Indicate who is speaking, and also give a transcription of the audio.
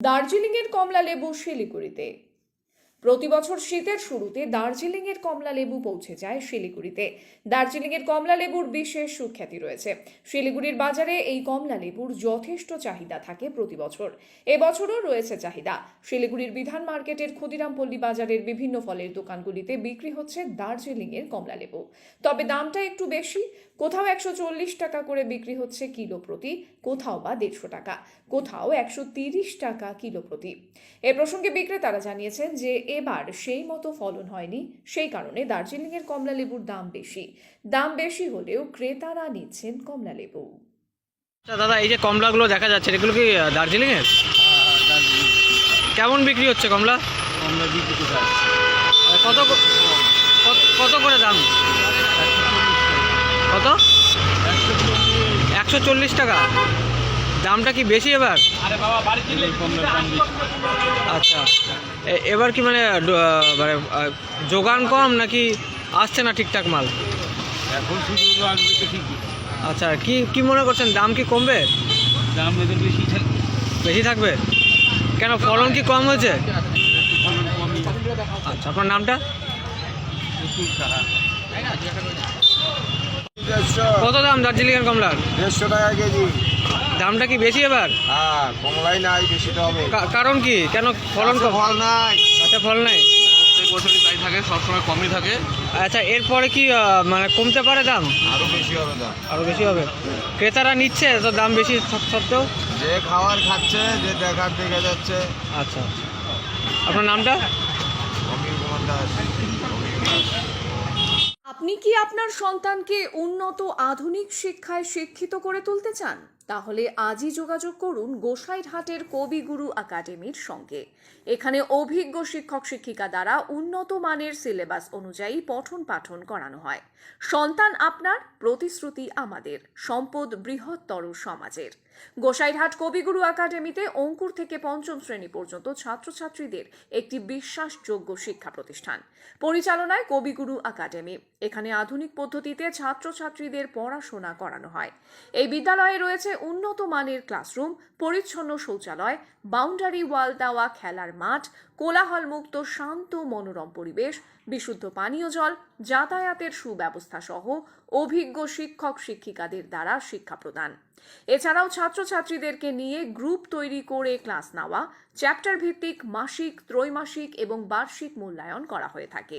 Speaker 1: দার্জিলিংয়ের কমলা লেবু শিলিগুড়িতে। প্রতি বছর শীতের শুরুতে দার্জিলিংয়ের কমলা লেবু পৌঁছে যায় শিলিগুড়িতে। দার্জিলিংয়ের কমলা লেবুর বিশেষ সুখ্যাতি রয়েছে। শিলিগুড়ির বাজারে এই কমলা লেবুর যথেষ্ট চাহিদা থাকে প্রতি বছর এবছরও রয়েছে চাহিদা। শিলিগুড়ির বিধান মার্কেটের ক্ষুদিরামপল্লী বাজারের বিভিন্ন ফলের দোকানগুলিতে বিক্রি হচ্ছে দার্জিলিংয়ের কমলা লেবু তবে দামটা একটু বেশি। কোথাও একশো চল্লিশ টাকা করে বিক্রি হচ্ছে কিলো প্রতি, কোথাও বা দেড়শো টাকা। কোথাও একশো তিরিশ টাকা কিলো প্রতি। এ প্রসঙ্গে বিক্রেতারা জানিয়েছেন যে এবার সেই মতো ফলন হয়নি। সেই কারণে দার্জিলিংয়ের কমলা লেবুর দাম বেশি। দাম বেশি হলেও ক্রেতারা নিচ্ছেন কমলা লেবু।
Speaker 2: আচ্ছা দাদা এই যে কমলাগুলো দেখা যাচ্ছে এগুলো কি দার্জিলিংয়ের? কেমন বিক্রি হচ্ছে কমলা?
Speaker 3: বিক্রি
Speaker 2: কত- কত করে দাম? কত? একশো চল্লিশ টাকা। দামটা কি বেশি এবার? আচ্ছা। এ- এবার কি মানে মানে যোগান কম নাকি আসছে না ঠিকঠাক মাল?
Speaker 3: এখন শুধু আসবে তো ঠিকই।
Speaker 2: আচ্ছা কি কি মনে করছেন দাম কি কমবে?
Speaker 3: দাম এদের বেশি থাকবে
Speaker 2: বেশি থাকবে? কেন ফলন কি কম হয়েছে? আচ্ছা আপনার নামটা? কত দাম দার্জিলিংয়ের কমলার?
Speaker 4: দেড়শো টাকা কেজি।
Speaker 2: দামটা কি বেশি এবার?
Speaker 4: হ্যাঁ কমলাই নাই হবে।
Speaker 2: কারণ কি? কেন ফলন কম?
Speaker 4: ফল নাই।
Speaker 2: আচ্ছা ফল নাই।
Speaker 5: প্রত্যেক বছরই তাই থাকে সবসময় কমই থাকে।
Speaker 2: আচ্ছা এরপরে কি মানে কমতে পারে দাম?
Speaker 4: আরও বেশি হবে দাম।
Speaker 2: বেশি হবে। ক্রেতারা নিচ্ছে তো দাম বেশি সত্ত্বেও?
Speaker 4: যে খাবার খাচ্ছে যে দেখার দেখে যাচ্ছে।
Speaker 2: আচ্ছা আচ্ছা। আপনার নামটা?
Speaker 4: দাস।
Speaker 1: আপনি কি আপনার সন্তানকে উন্নত আধুনিক শিক্ষায় শিক্ষিত করে তুলতে চান? তাহলে আজই যোগাযোগ করুন গোসাইরহাটের কবিগুরু একাডেমির সঙ্গে। এখানে অভিজ্ঞ শিক্ষক শিক্ষিকা দ্বারা উন্নত মানের সিলেবাস অনুযায়ী পঠন পাঠন করানো হয়। সন্তান আপনার, প্রতিশ্রুতি আমাদের, সম্পদ বৃহত্তর সমাজের। গোসাইরহাট কবিগুরু একাডেমিতে অঙ্কুর থেকে পঞ্চম শ্রেণি পর্যন্ত ছাত্রছাত্রীদের একটি বিশ্বাসযোগ্য শিক্ষা প্রতিষ্ঠান। পরিচালনায় কবিগুরু একাডেমি। এখানে আধুনিক পদ্ধতিতে ছাত্রছাত্রীদের পড়াশোনা করানো হয়। এই বিদ্যালয়ে রয়েছে উন্নত মানের ক্লাসরুম, পরিচ্ছন্ন শৌচালয়, বাউন্ডারি ওয়াল দেওয়া খেলার মাঠ, কোলাহলমুক্ত শান্ত মনোরম পরিবেশ, বিশুদ্ধ পানীয় জল, যাতায়াতের সুব্যবস্থা সহ অভিজ্ঞ শিক্ষক শিক্ষিকাদের দ্বারা শিক্ষা প্রদান। এছাড়াও ছাত্রছাত্রীদেরকে নিয়ে গ্রুপ তৈরি করে ক্লাস নেওয়া চ্যাপ্টার ভিত্তিক মাসিক, ত্রৈমাসিক এবং বার্ষিক মূল্যায়ন করা হয়ে থাকে।